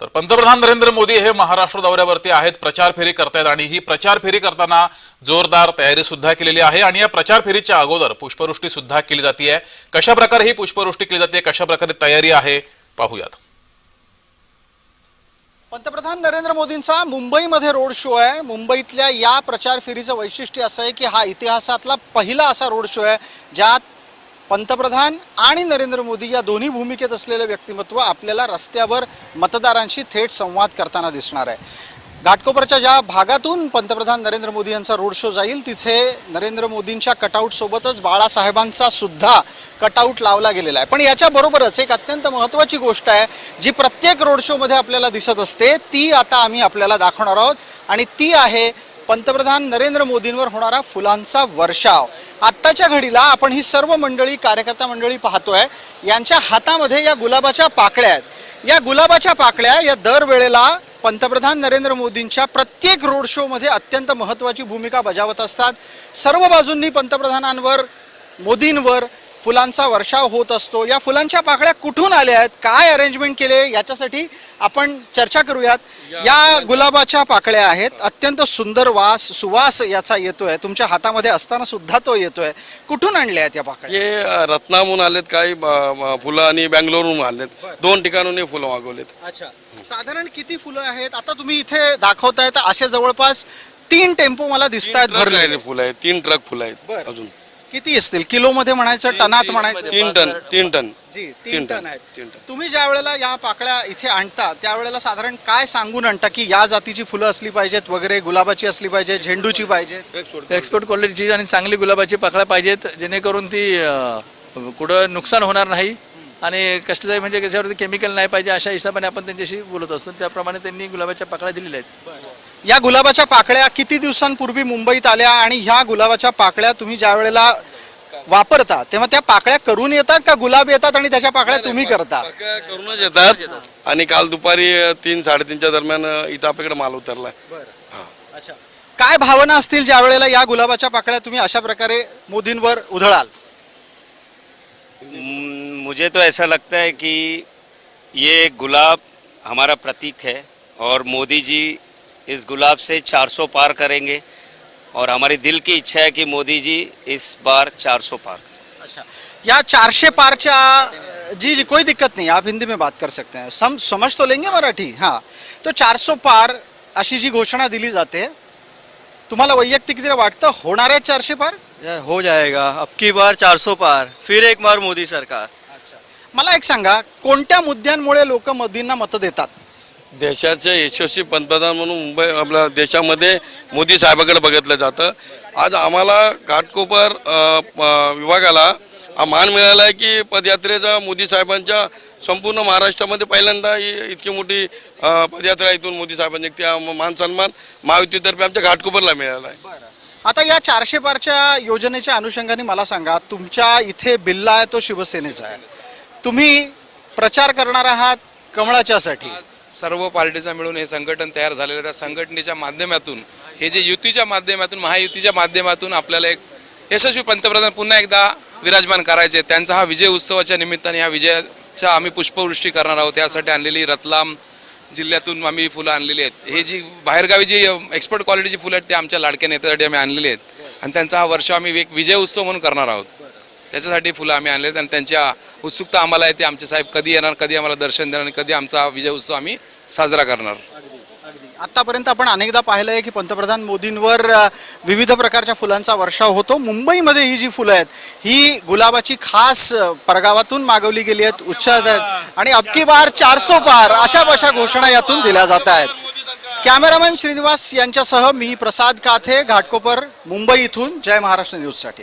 तर पंतप्रधान नरेंद्र मोदी हे महाराष्ट्र दौऱ्यावरती आहेत प्रचार फेरी करतायत आणि ही प्रचार फेरी करताना जोरदार तयारी सुद्धा केलेली आहे आणि या प्रचार फेरीच्या अगोदर पुष्पवृष्टी सुद्धा केली जाते कशा प्रकारे ही पुष्पवृष्टी केली जाते कशा प्रकारे तयारी आहे पाहूयात. पंतप्रधान नरेंद्र मोदींचा मुंबईमध्ये रोड शो आहे. मुंबईतल्या या प्रचार फेरीचं वैशिष्ट्य असं आहे की हा इतिहासातला पहिला असा रोड शो आहे ज्यात पंतप्रधान आणि नरेंद्र मोदी या दोन्ही भूमिकेत असलेलं व्यक्तिमत्व आपल्याला रस्त्यावर मतदारांशी थेट संवाद करताना दिसणार आहे. घाटकोपरच्या ज्या भागातून पंतप्रधान नरेंद्र मोदी यांचा रोड शो जाईल तिथे नरेंद्र मोदींच्या कटआउटसोबतच बाळासाहेबांचा सुद्धा कटआउट लावला गेलेला आहे. पण याच्या बरोबरच एक अत्यंत महत्त्वाची गोष्ट आहे जी प्रत्येक रोड शोमध्ये आपल्याला दिसत असते ती आता आम्ही आपल्याला दाखवणार आहोत. आणि ती आहे पंतप्रधान नरेंद्र मोदींवर होणारा फुलांचा वर्षाव. आत्ताच्या घडीला आपण ही सर्व मंडळी कार्यकर्ता मंडळी पाहतोय यांच्या हातामध्ये या गुलाबाच्या पाकळ्या आहेत. या गुलाबाच्या पाकळ्या या दरवेळेला पंतप्रधान नरेंद्र मोदींच्या प्रत्येक रोड शोमध्ये अत्यंत महत्त्वाची भूमिका बजावत असतात. सर्व बाजूंनी पंतप्रधानांवर मोदींवर फुलांचा वर्षाव होत असतो. या फुलांच्या पाकळ्या कुठून आल्या आहेत? काय अरेंजमेंट केले? याच्यासाठी आपण चर्चा करूयात. या गुलाबाच्या पाकळ्या आहेत. अत्यंत सुंदर वास सुवास याचा येतोय. तुमच्या हातामध्ये असताना सुद्धा तो येतोय. कुठून आणल्या आहेत या पाकळ्या? हे आलेत काही ब- फुलं आणि बँगलोरहून आलेत. दोन ठिकाणून हे फुलं मागवलेत. अच्छा. साधारण किती फुलं आहेत? आता तुम्ही इथे दाखवताय तर असे जवळपास तीन टेम्पो मला दिसत आहेत ट्रक भरले आहे फुलं आहेत. तीन ट्रक फुलं आहेत बरं. अजून. किती असतील? किलो मध्ये म्हणायचं टनात म्हणायचं? तीन टन तीन टन. जी तीन तीन टन टन, आहेत. तीन टन. तुम्ही ज्या वेळेला या पाकळ्या इथे आणता त्यावेळेला साधारण काय सांगून आणता की या जातीची फुलं असली पाहिजेत वगैरे गुलाबाची असली पाहिजे झेंडूची पाहिजे एक्सपोर्ट क्वालिटीची आणि चांगली गुलाबाची पाकळ्या पाहिजेत जेणेकरून ती अं, कुठं नुकसान होणार नाही आणि कसलंही म्हणजे त्याच्यावरती केमिकल नाही पाहिजे अशा हिशोबाने आपण त्यांच्याशी बोलत असतो. त्याप्रमाणे त्यांनी गुलाबाच्या पाकळ्या दिलेल्या आहेत. या गुलाबाच्या पाकळ्या किती दिवसांपूर्वी मुंबईत आल्या आणि ह्या गुलाबाच्या पाकळ्या तुम्ही ज्या वेळेला वापरता तेव्हा त्या पाकळ्या करून येतात का गुलाब येतात आणि त्याच्या पाकळ्या तुम्ही करता? पाकळ्या करूनच येतात आणि काल दुपारी तीन साडेतीनच्या दरम्यान इथं आपल्याकडे माल उतरलाय. हा. अच्छा. काय भावना असतील ज्या वेळेला या गुलाबाच्या पाकळ्या तुम्ही अशा प्रकारे मोदींवर उधळाल? मुझे तो ऐसा लगता है कि ये गुलाब हमारा प्रतीक है और मोदी जी इस गुलाब से 400 पार करेंगे। और हमारी दिल की इच्छा है कि मोदी जी इस बार 400 पार करें। अच्छा या चारशे पारच्या जी जी कोई दिक्कत नहीं आप हिंदी में बात कर सकते हैं। सम समझ तो लेंगे मराठी हाँ। तो चारसो पार अशी जी घोषणा दिली जाते तुम्हाला वैयक्तिक वाटतं? होणार आहे चारशे पार? हो जाएगा। अब की बार 400 पार फिर एक बार मोदी सरकार। मला एक सांगा कोणत्या मुद्द्यांमुळे लोक मोदींना मत देतात? देशाचे यशस्वी पंतप्रधान म्हणून मुंबई आपल्या देशामध्ये मोदी साहेबाकडे बघितलं जातं. आज आम्हाला घाटकोपर विभागाला हा मान मिळाला आहे की पदयात्रेचा मोदी साहेबांच्या संपूर्ण महाराष्ट्रामध्ये पहिल्यांदा ही इतकी मोठी पदयात्रा इथून मोदी साहेबांनी त्या मान सन्मान महायुतीतर्फे आमच्या घाटकोपरला मिळाला आहे. आता या चारशे पारच्या योजनेच्या अनुषंगाने मला सांगा तुमच्या इथे बिल्ला आहे तो शिवसेनेचा आहे. तुम्ही प्रचार करणार आहात कमळाच्यासाठी. सर्व पार्टीचा मिळून हे संघटन तयार झालेलं आहे. त्या संघटनेच्या माध्यमातून हे जे युतीच्या माध्यमातून महायुतीच्या माध्यमातून आपल्याला एक यशस्वी पंतप्रधान पुन्हा एकदा विराजमान करायचे. त्यांचा हा विजय उत्सवाच्या निमित्ताने या विजयाच्या आम्ही पुष्पवृष्टी करणार आहोत. यासाठी आणलेली रतलाम जिल्ह्यातून आम्ही फुलं आणलेली आहेत. हे जी बाहेरगावी जी एक्सपर्ट क्वालिटीची फुलं आहेत ते आमच्या लाडक्या नेत्यासाठी आम्ही आणलेली आहेत. आणि त्यांचा हा वर्ष आम्ही एक विजय उत्सव म्हणून करणार आहोत. त्याच्यासाठी फुलं आम्ही आणले आणि त्यांच्या उत्सुकता आम्हाला आहे ते आमचे साहेब कधी येणार कधी आम्हाला दर्शन देणार आणि कधी आमचा विजय उत्सव आम्ही साजरा करणार. आतापर्यंत आपण अनेकदा पाहिलं आहे की पंतप्रधान मोदींवर विविध प्रकारच्या फुलांचा वर्षाव होतो. मुंबईमध्ये ही जी फुलं आहेत ही गुलाबाची खास परगावातून मागवली गेली आहेत उच्चार आहेत आणि अबकी बार चारसो पार अशा अशा घोषणा यातून दिल्या जात आहेत. कॅमेरामॅन श्रीनिवास यांच्यासह मी प्रसाद काथे घाटकोपर मुंबई इथून जय महाराष्ट्र न्यूजसाठी.